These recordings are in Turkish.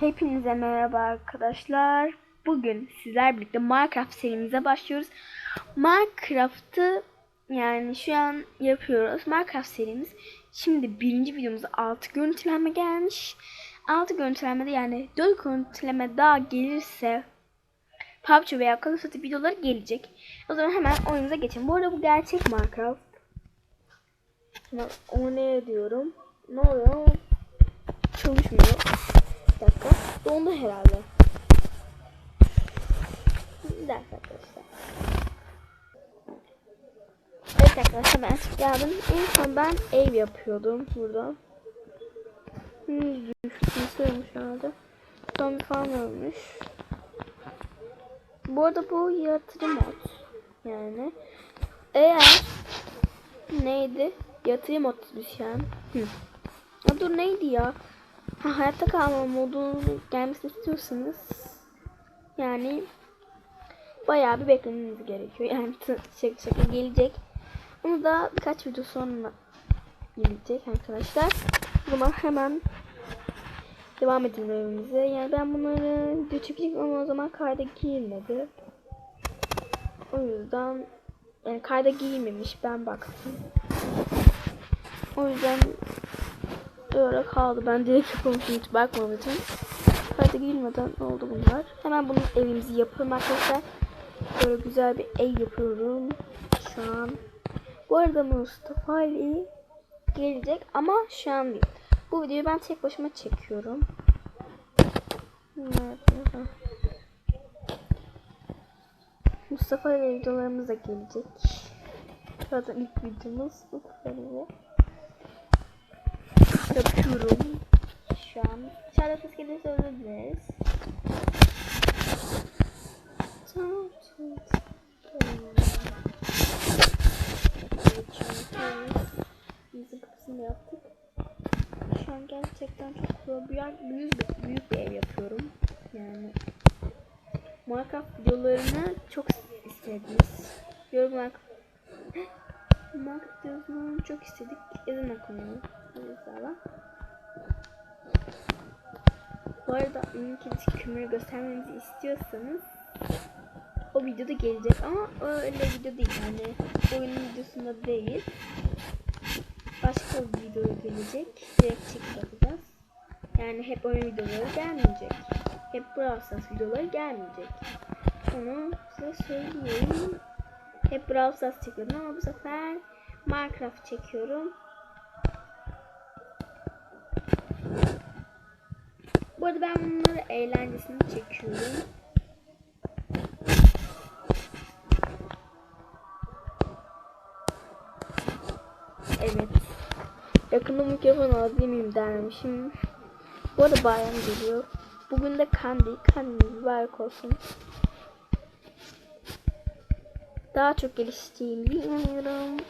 Hepinize merhaba arkadaşlar. Bugün sizler birlikte Minecraft serimize başlıyoruz. Minecraft'ı yani şu an yapıyoruz. Minecraft serimiz. Şimdi birinci videomuzda 6 görüntülenme gelmiş. 6 görüntülenmede yani 4 görüntüleme daha gelirse PUBG veya Call of Duty videoları gelecek. O zaman hemen oyunumuza geçelim. Bu arada bu gerçek Minecraft. Hemen o ne diyorum. Ne oluyor? Çalışmıyor. Dakika. Dondu herhalde. Bir dakika arkadaşlar. Evet arkadaşlar hemen geldim. En son ben ev yapıyordum burada. Yüz düştü. Sığmış herhalde. Zombi falan ölmüş. Bu arada bu yaratıcı mod. Yani. Eğer neydi? Mod bir an. Hı. Dur neydi ya? Ha, hayatta kalma modunun gelmesini istiyorsanız yani bayağı bir beklemeniz gerekiyor. Yani şaka şaka gelecek. Onu da birkaç video sonra gelecek arkadaşlar. O zaman hemen devam edelim evimize. Yani ben bunları çekecek ama o zaman kayda girmedi. O yüzden yani kayda giymemiş ben baktım. O yüzden öyle kaldı. Ben direkt yapılmışım hiç bakmamışım. Kayda girmeden oldu bunlar. Hemen bunun evimizi yapıyorum arkadaşlar. Böyle güzel bir ev yapıyorum. Şu an. Bu arada Mustafa Ali gelecek ama şu an değil. Bu videoyu ben tek başıma çekiyorum. Mustafa Ali videolarımız da gelecek. Zaten ilk videomuz Mustafa Ali yapıyorum. Şu an dışarıda ses gelirse. Bizim kapısını yaptık. Şu an gerçekten çok büyük, büyük, büyük bir ev yapıyorum. Yani Minecraft videolarını çok istediniz. Yorumlar Minecraft videolarını çok istedik. Yazın koyalım. Hadi Bu arada ülkedeki kömürü göstermenizi istiyorsanız o videoda gelecek ama öyle video değil yani oyunun videosunda değil. Başka bir video gelecek. Direkt atacağız. Yani hep oyun videoları gelmeyecek. Hep Brawl Stars videoları gelmeyecek. Onu size söyleyeyim. Hep Brawl Stars çekiyordum ama bu sefer Minecraft çekiyorum arada ben bunları eğlencesini çekiyorum. Evet. Yakında mikrofon alayım dermişim. Bu arada bayram geliyor. Bugün de kandi. Kandil mübarek olsun. Daha çok geliştiğimi inanıyorum.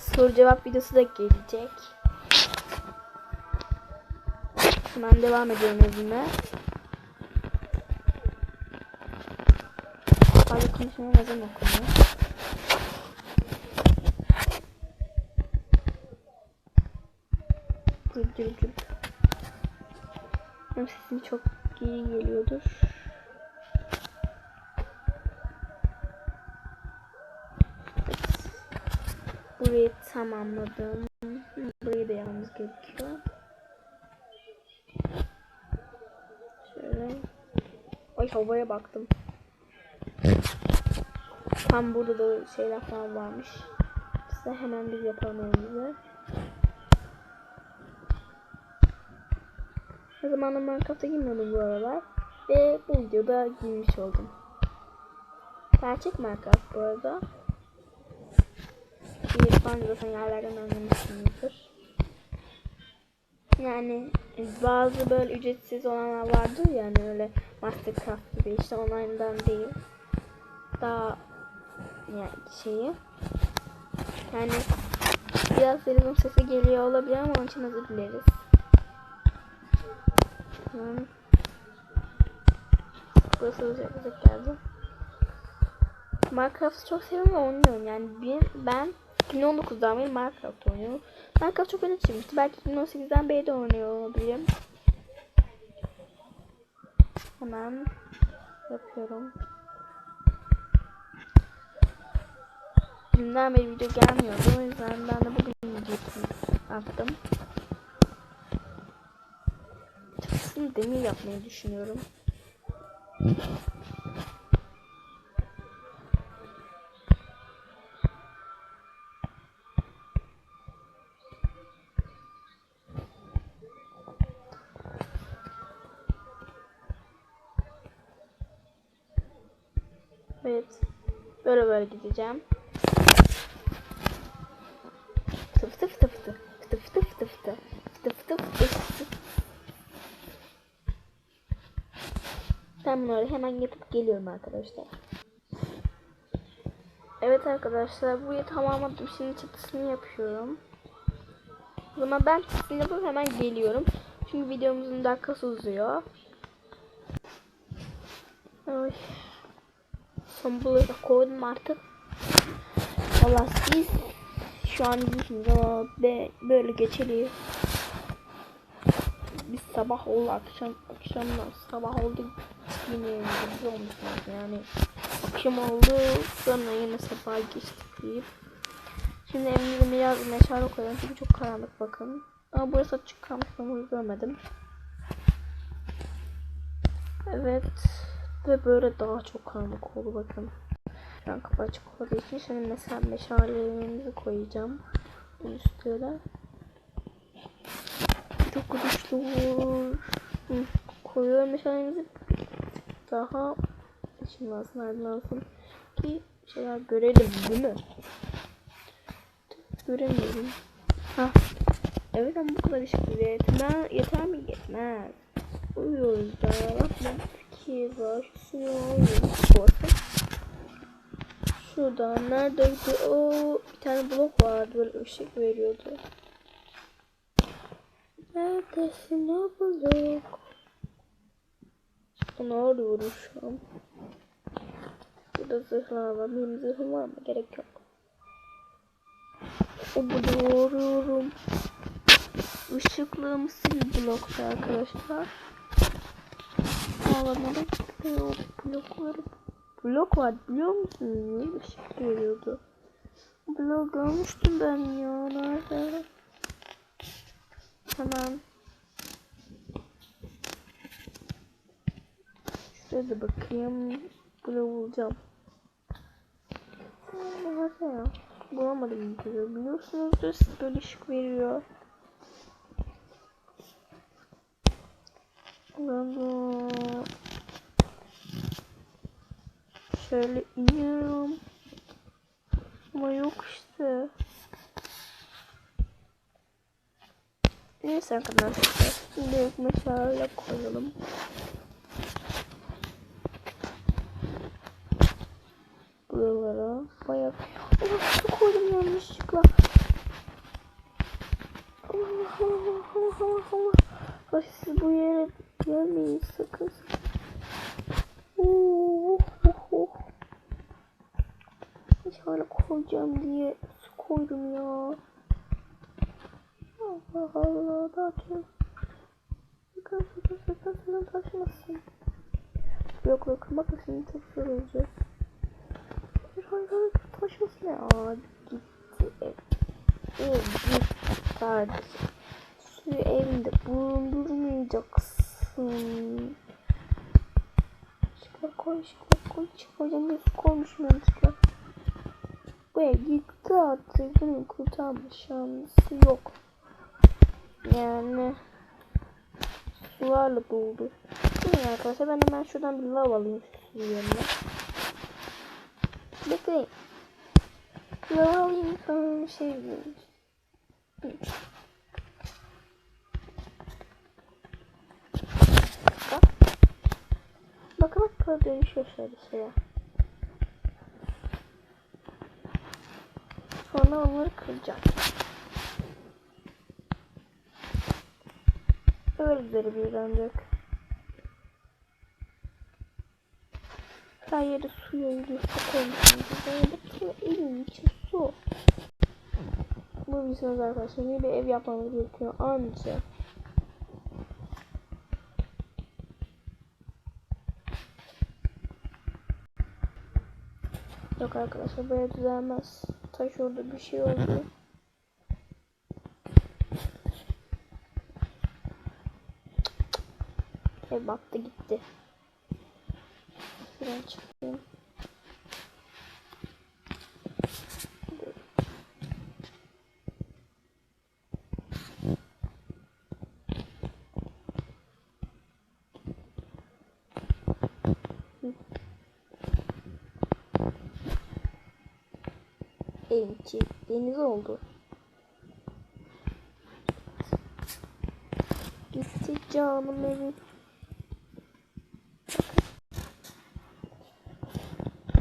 Soru cevap videosu da gelecek. Hemen devam ediyorum evime. Hadi konuşmaya neden okunuyor? Gül gül gül. Benim sesim çok iyi geliyordur. Burayı tamamladım. Burayı da yalnız gerekiyor. Şöyle. Ay havaya baktım. Tam burada da şeyler falan varmış. Size hemen biz yapalım önümüze. Ne zamandır Minecraft'a girmiyordum bu aralar. Ve bu videoda girmiş oldum. Gerçek Minecraft bu arada. Bir zaten yerlerden anlamışsınızdır. Yani bazı böyle ücretsiz olanlar vardır yani öyle Mastercraft gibi işte online'dan değil. Daha yani şeyi yani biraz televizyon sesi geliyor olabilir ama onun için özür dileriz. Hmm. Burası uzak geldi. Minecraft'ı çok seviyorum ve oynuyorum yani ben, ben 2019'dan beri Minecraft oynuyorum. Minecraft çok öne çıkmıştı. Belki 2018'den beri de oynuyor olabilirim. Hemen yapıyorum. Dünden beri video gelmiyordu. O yüzden ben de bugün video attım. Çatısını demir yapmayı düşünüyorum. Evet. Böyle böyle gideceğim. Fıtı fıtı fıtı fıtı. Fıtı fıtı fıtı fıtı. Fıtı fıtı fıtı fıtı. Ben bunları hemen yapıp geliyorum arkadaşlar. Evet arkadaşlar burayı tamamladım. Şimdi çatısını yapıyorum. O zaman ben çatısını yapıp hemen geliyorum. Çünkü videomuzun dakikası uzuyor. Ay. Son buluşa koydum artık. Valla siz şu an diyorsunuz ama böyle geçeli. Biz sabah oldu akşam akşamdan sabah oldu. Yine biz olmuşuz yani akşam oldu sonra yine sabah geçtik deyip. Şimdi evimize biraz meşale koyalım çünkü çok karanlık bakın. Ama burası açık kalmış ben bunu görmedim. Evet ve böyle daha çok karanlık oldu bakın. Şu an kapı açık olduğu için şimdi mesela meşalelerimizi koyacağım. Bunun üstüne. Çok. Hı. Koyuyorum meşalelerimizi. Daha şimdi lazım, lazım ki şeyler görelim değil mi? Göremiyorum. Ha. Evet ama bu kadar işte yeter, yeter mi? Yetmez. Uyuyoruz da. Bakma Orta. Şurada neredeydi? O bir tane blok vardı böyle ışık veriyordu. Neredesin o blok? Onu arıyorum şu an. Burada zırhlar var. Benim zırhım var mı? Gerek yok. O bloğu arıyorum. Işıklığımız bir blokta arkadaşlar alamadım. O blokları blok var biliyor musunuz? Niye ışık veriyordu? Blok görmüştüm ben ya. Nerede? Hemen. Şuraya da bakayım. Blok bulacağım. Nerede ya? Bulamadım bir türlü. Biliyorsunuzdur böyle ışık veriyor. Burada şöyle iniyorum. Ama yok işte. Neyse arkadaşlar. Şimdi meşale koyalım. Buralara bayağı... Oh, su koydum yanlışlıkla. Allah Allah Allah Allah Allah. Bak siz bu yere gelmeyin sakın. Oh, oh, oh. Şöyle koyacağım diye koydum ya. Allah Allah dağıtıyorum. Sakın sakın sakın sakın taşmasın. Yok yok bakın şimdi çok zor olacak. Hayır hayır taşmasın ya. Aa, gitti ev. Ev kardeşim. Suyu evinde bulundurmayacaksın. Çıkar koy çıkar koy çıkacağım diye koymuşum yanlışlıkla. Bu ev gitti artık. Benim kurtarma şansı yok. Yani sularla doldu. Şimdi arkadaşlar ben hemen şuradan bir lav alayım yerine. Bekleyin. Lav alayım bir şey vereyim. Bak dönüşüyor şöyle şeye. Sonra onları kıracağım. Güzel bir ancak. Her yere su yayılıyor. Su koymuşum. Böyle bakıyor elin içi su. Bu yapabilirsiniz arkadaşlar. Yeni bir ev yapmamız gerekiyor. Anca. Yok arkadaşlar böyle düzelmez. Taş orada bir şey oldu. Ev battı gitti. Şuradan çıkayım. Evimci deniz oldu. Gitti canım.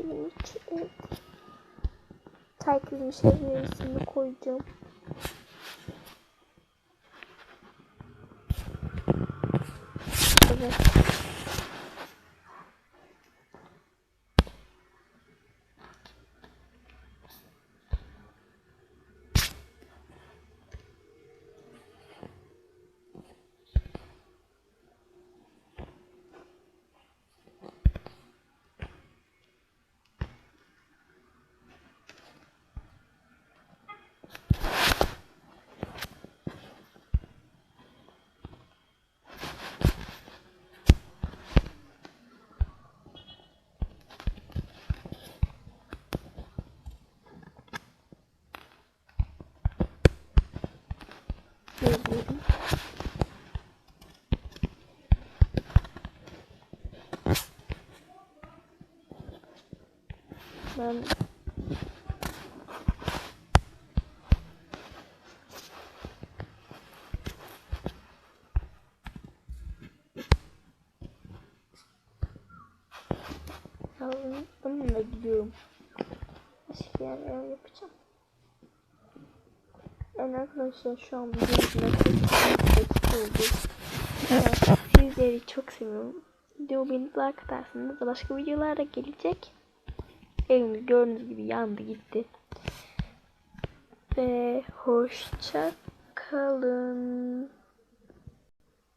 Evimci ev. Herkesin seviyesini koyacağım. Evet. Ben Aldım ve gidiyorum. Başka yer yer yapacağım. Yani arkadaşlar şu an videomuz dakika oldu. Evet, sizleri çok seviyorum. Video beni like atarsınız. Başka videolar da gelecek. Evimiz gördüğünüz gibi yandı gitti. Ve hoşça kalın.